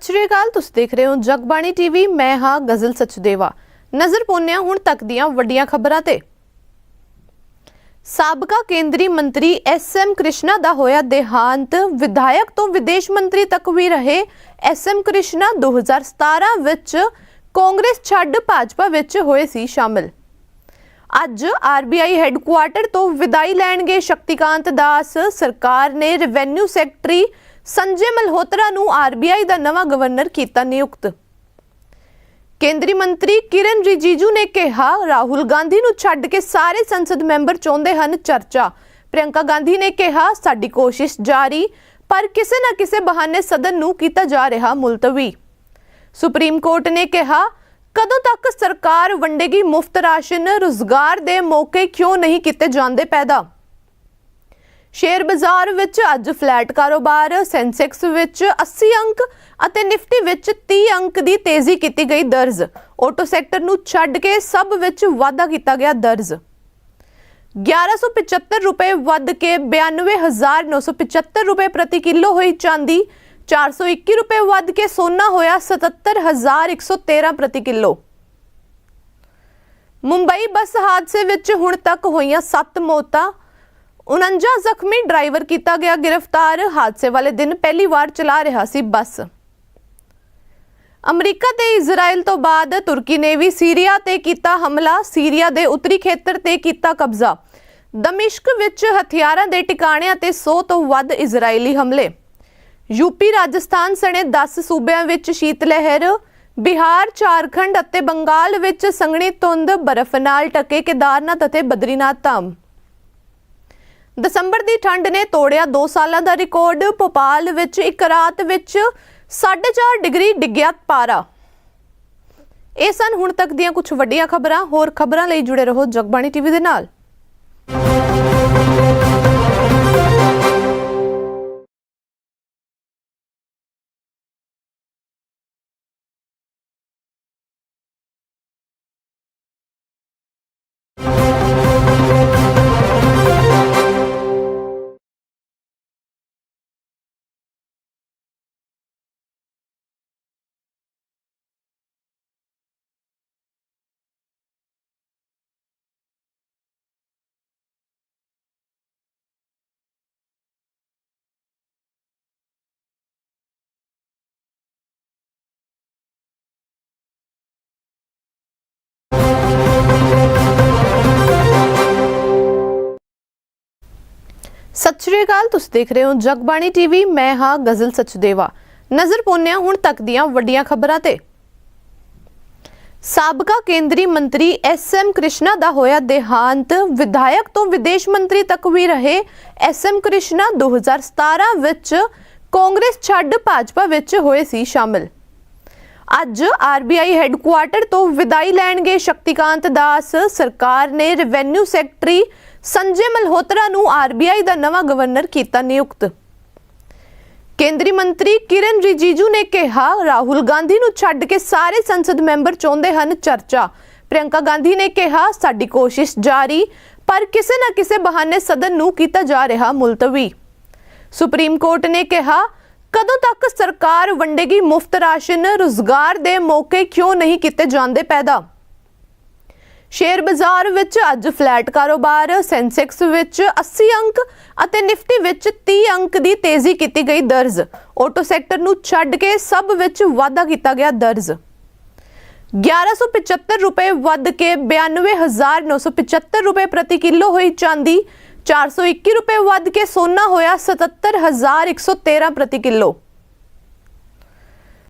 ਸਤਿ ਸ਼੍ਰੀ ਅਕਾਲ, ਤੁਸੀਂ ਦੇਖ ਰਹੇ ਹੋ ਜਗਬਾਣੀ ਟੀਵੀ, ਮੈਂ ਹਾਂ ਗਜ਼ਲ ਸਚਦੇਵਾ। ਨਜ਼ਰ ਪਾਉਂਦੇ ਹਾਂ ਹੁਣ ਤੱਕ ਦੀਆਂ ਵੱਡੀਆਂ ਖਬਰਾਂ ਤੇ। ਸਾਬਕਾ ਕੇਂਦਰੀ ਮੰਤਰੀ ਐਸ ਐਮ ਕ੍ਰਿਸ਼ਨਾ ਦਾ ਹੋਇਆ ਦੇਹਾਂਤ। ਵਿਧਾਇਕ ਤੋਂ ਵਿਦੇਸ਼ ਮੰਤਰੀ ਤੱਕ ਵੀ ਰਹੇ ਐਸ ਐਮ ਕ੍ਰਿਸ਼ਨਾ 2017 ਵਿੱਚ। ਕਾਂਗਰਸ ਛੱਡ ਭਾਜਪਾ ਵਿੱਚ ਹੋਏ ਸੀ ਸ਼ਾਮਿਲ। ਅੱਜ ਆਰਬੀਆਈ ਹੈੱਡਕੁਆਰਟਰ ਤੋਂ ਵਿਦਾਈ ਲੈਣਗੇ ਸ਼ਕਤੀਕਾਂਤ ਦਾਸ। ਸਰਕਾਰ ਨੇ ਰੈਵਨਿਊ ਸੈਕਟਰੀ ਸੰਜੇ ਮਲਹੋਤਰਾ ਨੂੰ ਆਰਬੀਆਈ ਦਾ ਨਵਾਂ ਗਵਰਨਰ ਕੀਤਾ ਨਿਯੁਕਤ। ਕੇਂਦਰੀ ਮੰਤਰੀ ਕਿਰਨ ਰਿਜੀਜੂ ਨੇ ਕਿਹਾ, ਰਾਹੁਲ ਗਾਂਧੀ ਨੂੰ ਛੱਡ ਕੇ ਸਾਰੇ ਸੰਸਦ ਮੈਂਬਰ ਚਾਹੁੰਦੇ ਹਨ ਚਰਚਾ। ਪ੍ਰਿਯੰਕਾ ਗਾਂਧੀ ਨੇ ਕਿਹਾ, ਸਾਡੀ ਕੋਸ਼ਿਸ਼ ਜਾਰੀ, ਪਰ ਕਿਸੇ ਨਾ ਕਿਸੇ ਬਹਾਨੇ ਸਦਨ ਨੂੰ ਕੀਤਾ ਜਾ ਰਿਹਾ ਮੁਲਤਵੀ। ਸੁਪਰੀਮ ਕੋਰਟ ਨੇ ਕਿਹਾ, ਕਦੋਂ ਤੱਕ ਸਰਕਾਰ ਵੰਡੇਗੀ ਮੁਫਤ ਰਾਸ਼ਨ, ਰੁਜ਼ਗਾਰ ਦੇ ਮੌਕੇ ਕਿਉਂ ਨਹੀਂ ਕੀਤੇ ਜਾਂਦੇ ਪੈਦਾ? ਸ਼ੇਅਰ ਬਾਜ਼ਾਰ ਵਿੱਚ ਅੱਜ ਫਲੈਟ ਕਾਰੋਬਾਰ, ਸੈਂਸੈਕਸ ਵਿੱਚ 80 ਅੰਕ ਅਤੇ ਨਿਫਟੀ ਵਿੱਚ 30 ਅੰਕ ਦੀ ਤੇਜ਼ੀ ਕੀਤੀ ਗਈ ਦਰਜ। ਆਟੋ ਸੈਕਟਰ ਨੂੰ ਛੱਡ ਕੇ ਸਭ ਵਿੱਚ ਵਾਧਾ ਕੀਤਾ ਗਿਆ ਦਰਜ। 1175 ਰੁਪਏ ਵੱਧ ਕੇ 92975 ਰੁਪਏ ਪ੍ਰਤੀ ਕਿਲੋ ਹੋਈ ਚਾਂਦੀ। 421 ਰੁਪਏ ਵੱਧ ਕੇ ਸੋਨਾ ਹੋਇਆ 77113 ਪ੍ਰਤੀ ਕਿਲੋ। ਮੁੰਬਈ ਬੱਸ ਹਾਦਸੇ ਵਿੱਚ ਹੁਣ ਤੱਕ ਹੋਈਆਂ 7 ਮੌਤਾਂ। 49 ਜ਼ਖਮੀ ਡਰਾਈਵਰ ਕੀਤਾ ਗਿਆ ਗ੍ਰਿਫਤਾਰ। ਹਾਦਸੇ ਵਾਲੇ ਦਿਨ ਪਹਿਲੀ ਵਾਰ ਚਲਾ ਰਿਹਾ ਸੀ ਬੱਸ। ਅਮਰੀਕਾ ਤੇ ਇਜ਼ਰਾਈਲ ਤੋਂ ਬਾਅਦ ਤੁਰਕੀ ਨੇ ਵੀ ਸੀਰੀਆ ਤੇ ਕੀਤਾ ਹਮਲਾ। ਸੀਰੀਆ ਦੇ ਉੱਤਰੀ ਖੇਤਰ ਤੇ ਕੀਤਾ ਕਬਜ਼ਾ। ਦਮਿਸ਼ਕ ਵਿੱਚ ਹਥਿਆਰਾਂ ਦੇ ਟਿਕਾਣਿਆਂ ਤੇ 100 ਤੋਂ ਵੱਧ ਇਜ਼ਰਾਈਲੀ ਹਮਲੇ। ਯੂਪੀ, ਰਾਜਸਥਾਨ ਸਣੇ 10 ਸੂਬਿਆਂ ਵਿੱਚ ਸ਼ੀਤ ਲਹਿਰ ਬਿਹਾਰ, ਝਾਰਖੰਡ ਅਤੇ ਬੰਗਾਲ ਵਿੱਚ ਸੰਘਣੀ ਧੁੰਦ ਬਰਫ਼ ਨਾਲ ਟਕੇ ਕੇਦਾਰਨਾਥ ਅਤੇ ਬਦਰੀਨਾਥ ਧਾਮ। ਦਸੰਬਰ ਦੀ ਠੰਡ ਨੇ ਤੋੜਿਆ 2 ਸਾਲਾਂ ਦਾ ਰਿਕਾਰਡ। ਭੋਪਾਲ ਵਿੱਚ ਇੱਕ ਰਾਤ ਵਿੱਚ 4.5 ਡਿਗਰੀ ਡਿੱਗਿਆ ਪਾਰਾ। ਇਹ ਸਨ ਹੁਣ ਤੱਕ ਦੀਆਂ ਕੁਝ ਵੱਡੀਆਂ ਖਬਰਾਂ। ਹੋਰ ਖਬਰਾਂ ਲਈ ਜੁੜੇ ਰਹੋ ਜਗਬਾਣੀ ਟੀਵੀ ਦੇ ਨਾਲ। ਸਤਿ ਸ਼੍ਰੀ ਅਕਾਲ, ਤੁਸੀਂ ਦੇਖ ਰਹੇ ਹੋ ਜਗਬਾਣੀ ਟੀਵੀ, ਮੈਂ ਹਾਂ ਗਜ਼ਲ ਸਚਦੇਵਾ। ਨਜ਼ਰ ਪਾਉਂਦੇ ਹਾਂ ਹੁਣ ਤੱਕ ਦੀਆਂ ਵੱਡੀਆਂ ਖਬਰਾਂ ਤੇ। ਸਾਬਕਾ ਕੇਂਦਰੀ ਮੰਤਰੀ ਐਸ ਐਮ ਕ੍ਰਿਸ਼ਨਾ ਦਾ ਹੋਇਆ ਦੇਹਾਂਤ। ਵਿਧਾਇਕ ਤੋਂ ਵਿਦੇਸ਼ ਮੰਤਰੀ ਤੱਕ ਵੀ ਰਹੇ ਐਸ ਐਮ ਕ੍ਰਿਸ਼ਨਾ 2017 ਵਿੱਚ। ਕਾਂਗਰਸ ਛੱਡ ਭਾਜਪਾ ਵਿੱਚ ਹੋਏ ਸੀ ਸ਼ਾਮਿਲ। ਅੱਜ ਆਰਬੀਆਈ ਹੈੱਡਕੁਆਰਟਰ ਤੋਂ ਵਿਦਾਈ ਲੈਣਗੇ ਸ਼ਕਤੀਕਾਂਤ ਦਾਸ। ਸਰਕਾਰ ਨੇ ਰੈਵਨਿਊ ਸੈਕਟਰੀ ਸੰਜੇ ਮਲਹੋਤਰਾ ਨੂੰ ਆਰਬੀਆਈ ਦਾ ਨਵਾਂ ਗਵਰਨਰ ਕੀਤਾ ਨਿਯੁਕਤ। ਕੇਂਦਰੀ ਮੰਤਰੀ ਕਿਰਨ ਰਿਜੀਜੂ ਨੇ ਕਿਹਾ, ਰਾਹੁਲ ਗਾਂਧੀ ਨੂੰ ਛੱਡ ਕੇ ਸਾਰੇ ਸੰਸਦ ਮੈਂਬਰ ਚਾਹੁੰਦੇ ਹਨ ਚਰਚਾ। ਪ੍ਰਿਯੰਕਾ ਗਾਂਧੀ ਨੇ ਕਿਹਾ, ਸਾਡੀ ਕੋਸ਼ਿਸ਼ ਜਾਰੀ, ਪਰ ਕਿਸੇ ਨਾ ਕਿਸੇ ਬਹਾਨੇ ਸਦਨ ਨੂੰ ਕੀਤਾ ਜਾ ਰਿਹਾ ਮੁਲਤਵੀ। ਸੁਪਰੀਮ ਕੋਰਟ ਨੇ ਕਿਹਾ, ਕਦੋਂ ਤੱਕ ਸਰਕਾਰ ਵੰਡੇਗੀ ਮੁਫਤ ਰਾਸ਼ਨ, ਰੁਜ਼ਗਾਰ ਦੇ ਮੌਕੇ ਕਿਉਂ ਨਹੀਂ ਕੀਤੇ ਜਾਂਦੇ ਪੈਦਾ? ਸ਼ੇਅਰ ਬਾਜ਼ਾਰ ਵਿੱਚ ਅੱਜ ਫਲੈਟ ਕਾਰੋਬਾਰ, ਸੈਂਸੈਕਸ ਵਿੱਚ 80 ਅੰਕ ਅਤੇ ਨਿਫਟੀ ਵਿੱਚ 30 ਅੰਕ ਦੀ ਤੇਜ਼ੀ ਕੀਤੀ ਗਈ ਦਰਜ। ਆਟੋ ਸੈਕਟਰ ਨੂੰ ਛੱਡ ਕੇ ਸਭ ਵਿੱਚ ਵਾਧਾ ਕੀਤਾ ਗਿਆ ਦਰਜ। 1175 ਰੁਪਏ ਵੱਧ ਕੇ 92975 ਰੁਪਏ ਪ੍ਰਤੀ ਕਿਲੋ ਹੋਈ ਚਾਂਦੀ। 421 ਰੁਪਏ ਵੱਧ ਕੇ ਸੋਨਾ ਹੋਇਆ 77113 ਪ੍ਰਤੀ ਕਿਲੋ।